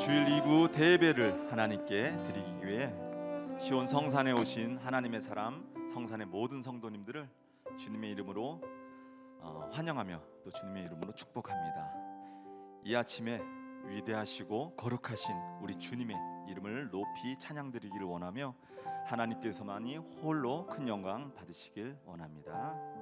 주일 2부 대예배를 하나님께 드리기 위해 시온 성산에 오신 하나님의 사람 성산의 모든 성도님들을 주님의 이름으로 어, 환영하며 또 주님의 이름으로 축복합니다. 이 아침에 위대하시고 거룩하신 우리 주님의 이름을 높이 찬양드리기를 원하며 하나님께서만이 홀로 큰 영광 받으시길 원합니다.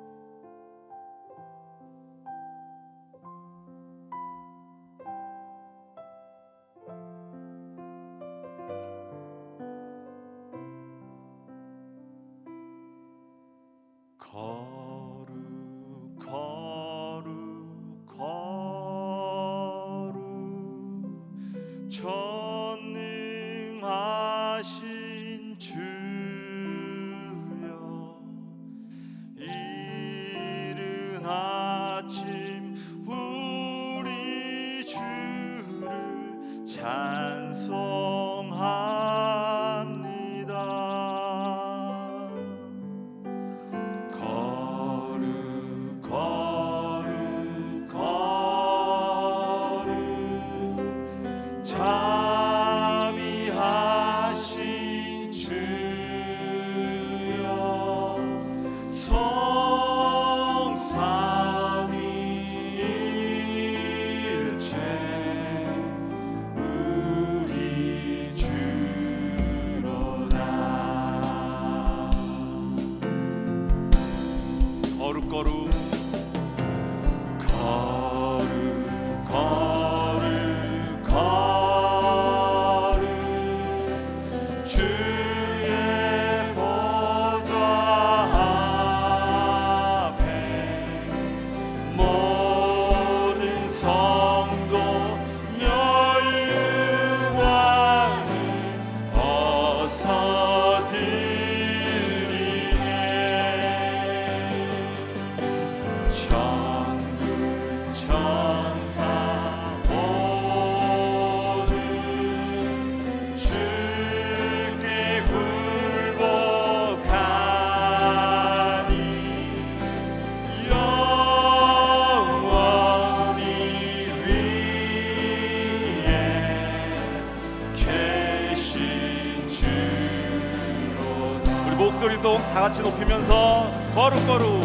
같이 높이면서 거룩 거룩 거룩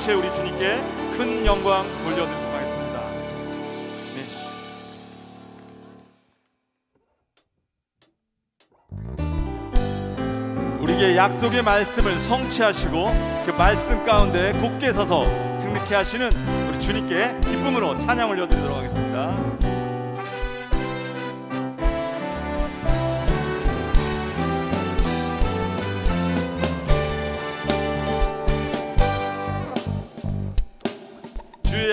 일체 우리 주님께 큰 영광 돌려드리도록 하겠습니다. 네. 우리에게 약속의 말씀을 성취하시고 그 말씀 가운데 굳게 서서 승리케 하시는 우리 주님께 기쁨으로 찬양 올려드리도록 하겠습니다.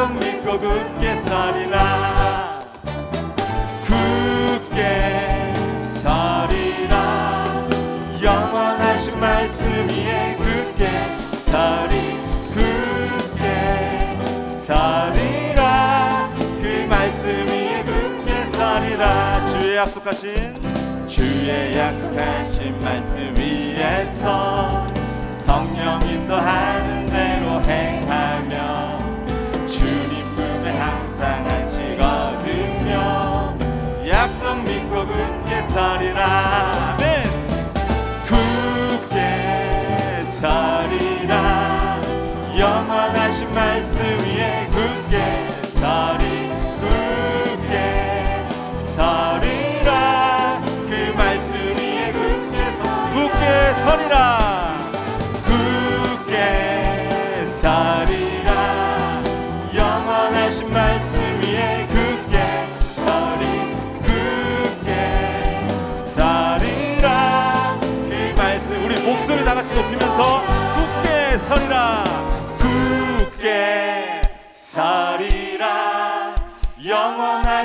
약속 믿고 굳게 서리라. 굳게 서리라. 영원하신 말씀 위에 굳게 서리 굳게 서리라. 그 말씀 위에 굳게 서리라. 주의 약속하신 주의 약속하신 말씀 위에서 성령 인도하는 대로 행하며 항상 안식 얻으며 약속 믿고 굳게 서리라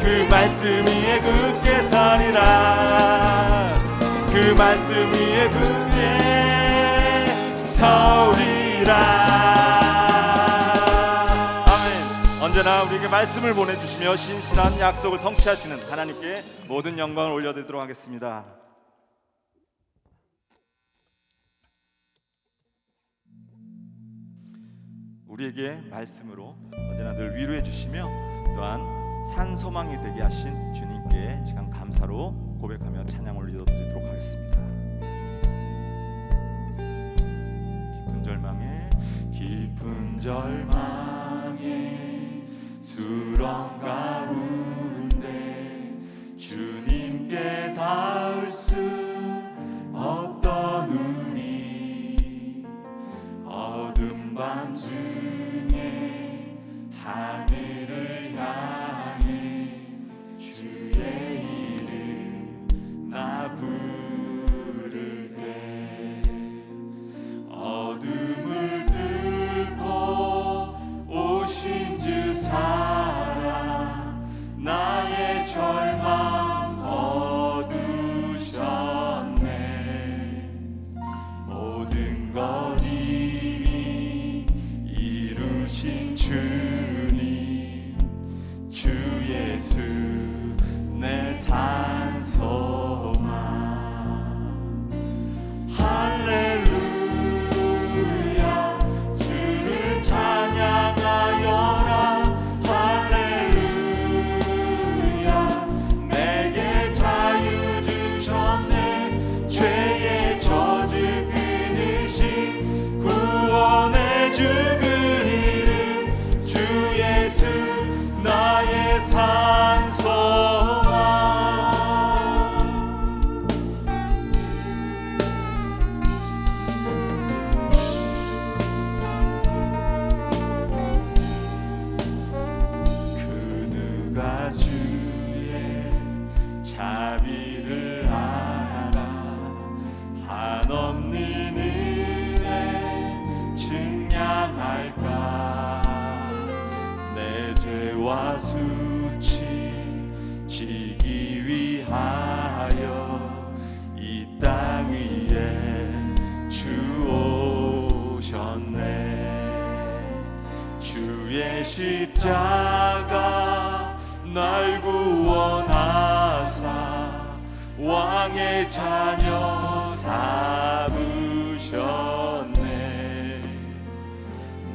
그 말씀 위에 굳게 서리라. 그 말씀 위에 굳게 서리라. 아멘. 언제나 우리에게 말씀을 보내주시며 신실한 약속을 성취하시는 하나님께 모든 영광을 올려드리도록 하겠습니다. 우리에게 말씀으로 언제나 늘 위로해 주시며 또한 산 소망이 되게 하신 주님께 이 시간 감사로 고백하며 찬양 올려드리도록 하겠습니다. 깊은 절망에 깊은 절망에 수렁 가운데 주님께 닿을 수 없던 우리 어둠 밤중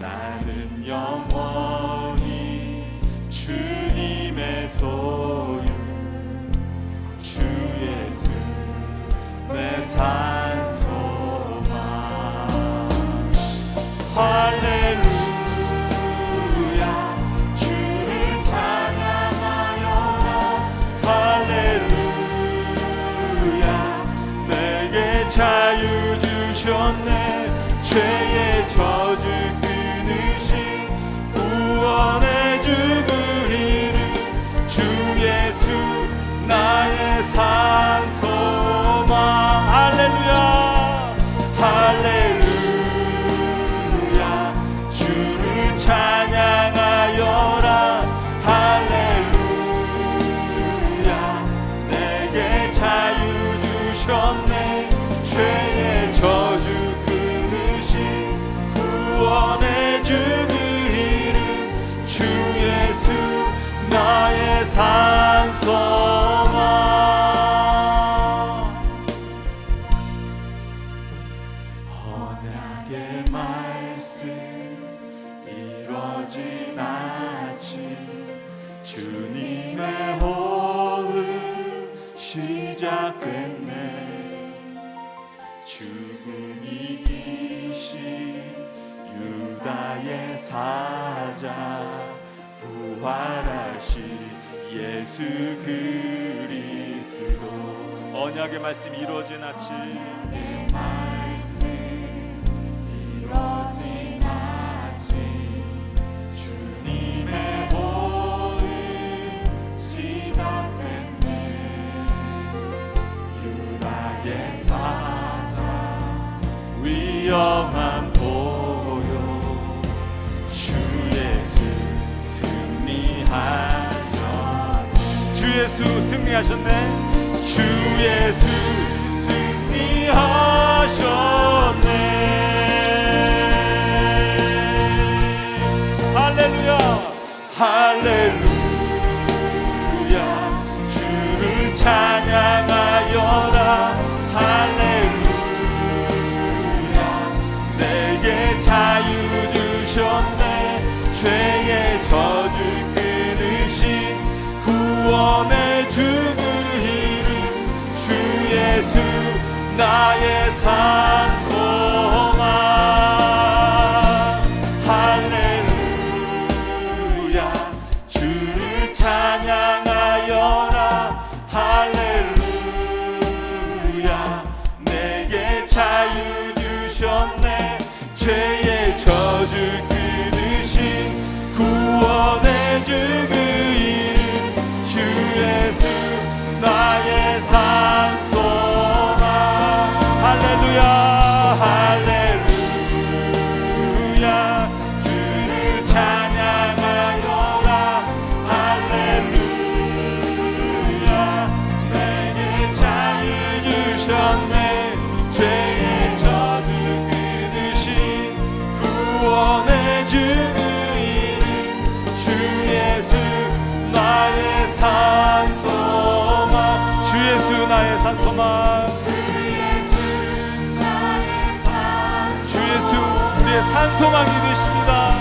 나는 영원히 주님의 소유 주 예수 내 삶. 시작됐네. 죽음이 이신 유다의 사자 부활하신 예수 그리스도. 언약의 말씀이 이루어진 아침. 언약의 말씀 이루어진 예수 승리하셨네. 주 예수 승리하셨네. 할렐루야. 할렐루야. Father. 소망이 되십니다.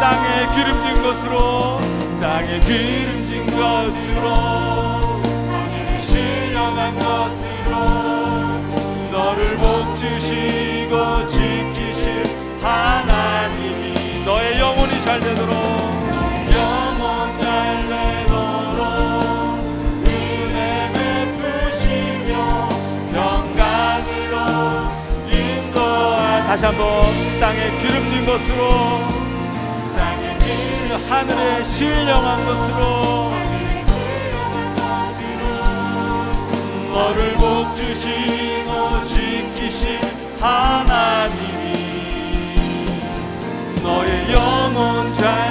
땅에 기름진 것으로 땅에 기름진 것으로 신령한 것으로 너를 복 주시고 지키 것으로 하늘에 신령한 것으로 너를 복 주시고 지키신 하나님이 너의 영혼 잘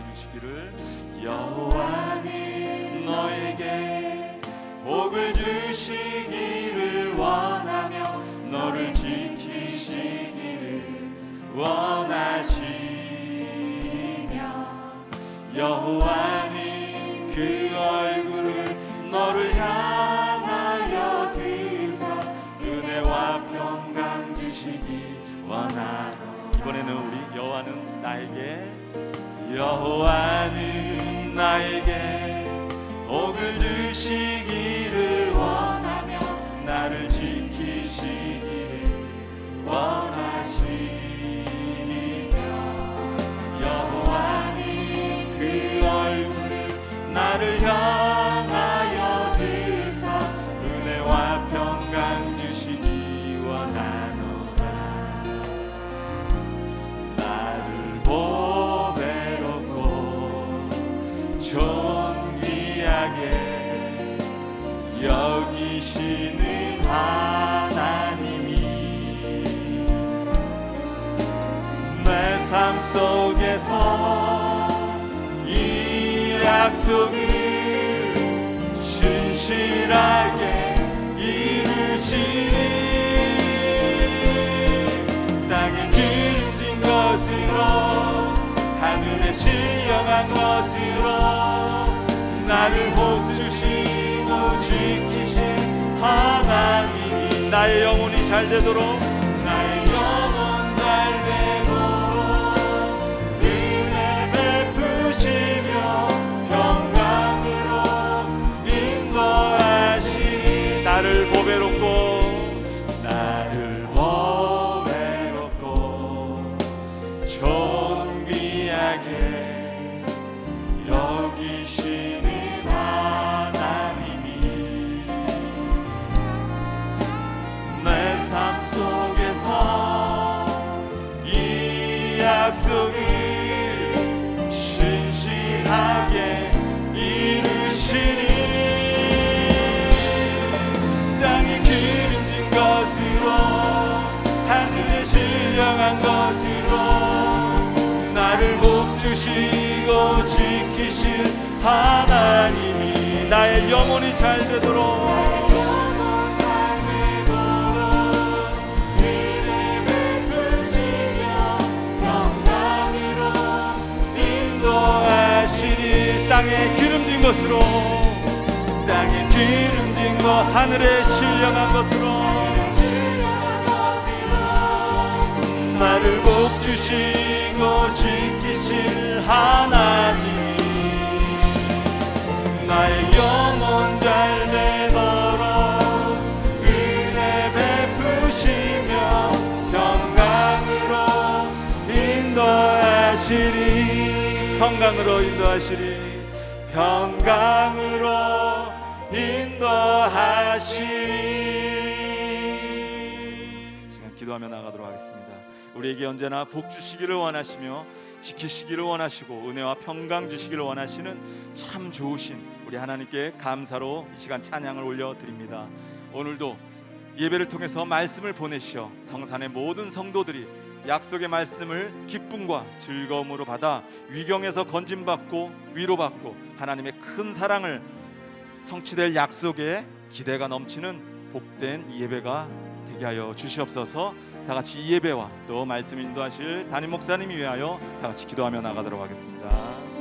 주시기를 여호와는 너에게 복을 주시기를 원하며 너를 지키시기를 원하시며 여호와는 그 얼굴을 너를 향하여 드사 은혜와 평강 주시기 원하노. 이번에는 우리 여호와는 나에게 여호와는 나에게 복을 주시 약속을 신실하게 이루시니 땅에 기름진 것으로 하늘에 신령한 것으로 나를 복주시고 지키신 하나님이 나의 영혼이 잘 되도록 하나님이 나의 영혼이 잘 되도록. 땅에 기름진 것으로 땅에 기름진 것 하늘에 신령한 것으로. 나를 복 주시고 지키실 하나님 평강으로 인도하시리. 평강으로 인도하시리. 시간 기도하며 나가도록 하겠습니다. 우리에게 언제나 복 주시기를 원하시며 지키시기를 원하시고 은혜와 평강 주시기를 원하시는 참 좋으신 우리 하나님께 감사로 이 시간 찬양을 올려 드립니다. 오늘도 예배를 통해서 말씀을 보내시어 성산의 모든 성도들이 약속의 말씀을 기쁨과 즐거움으로 받아 위경에서 건짐받고 위로받고 하나님의 큰 사랑을 성취될 약속에 기대가 넘치는 복된 이 예배가 되게 하여 주시옵소서. 다 같이 이 예배와 또 말씀 인도하실 담임 목사님이 위하여 다 같이 기도하며 나가도록 하겠습니다.